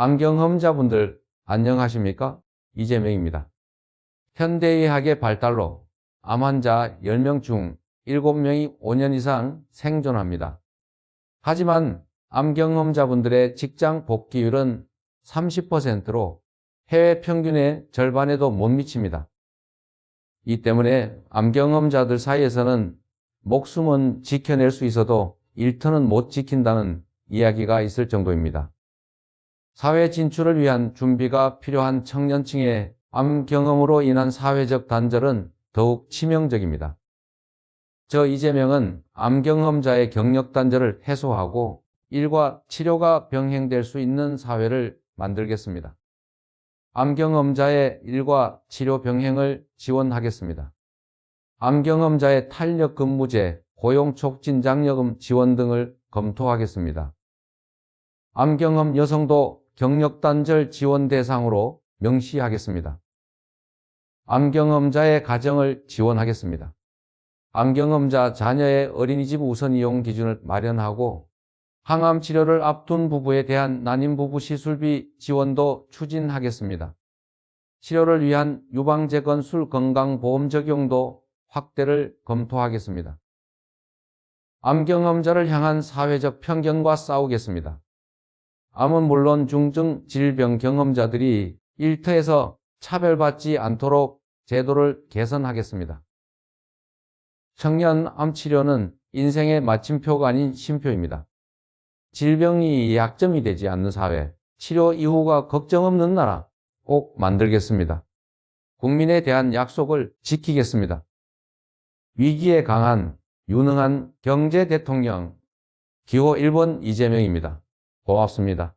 안경험자분들 안녕하십니까? 이재명입니다. 현대의학의 발달로 암 환자 10명 중 7명이 5년 이상 생존합니다. 하지만 암 경험자분들의 직장 복귀율은 30%로 해외 평균의 절반에도 못 미칩니다. 이 때문에 암 경험자들 사이에서는 목숨은 지켜낼 수 있어도 일터는 못 지킨다는 이야기가 있을 정도입니다. 사회 진출을 위한 준비가 필요한 청년층의 암 경험으로 인한 사회적 단절은 더욱 치명적입니다. 저 이재명은 암 경험자의 경력 단절을 해소하고 일과 치료가 병행될 수 있는 사회를 만들겠습니다. 암 경험자의 일과 치료 병행을 지원하겠습니다. 암 경험자의 탄력 근무제, 고용 촉진 장려금 지원 등을 검토하겠습니다. 암 경험 여성도 경력 단절 지원 대상으로 명시하겠습니다. 암 경험자의 가정을 지원하겠습니다. 암 경험자 자녀의 어린이집 우선 이용 기준을 마련하고 항암 치료를 앞둔 부부에 대한 난임 부부 시술비 지원도 추진하겠습니다. 치료를 위한 유방제 건술 건강보험 적용도 확대를 검토하겠습니다. 암 경험자를 향한 사회적 편견과 싸우겠습니다. 암은 물론 중증 질병 경험자들이 일터에서 차별받지 않도록 제도를 개선하겠습니다. 청년 암 치료는 인생의 마침표가 아닌 쉼표입니다. 질병이 약점이 되지 않는 사회, 치료 이후가 걱정 없는 나라 꼭 만들겠습니다. 국민에 대한 약속을 지키겠습니다. 위기에 강한 유능한 경제 대통령 기호 1번 이재명입니다. 고맙습니다.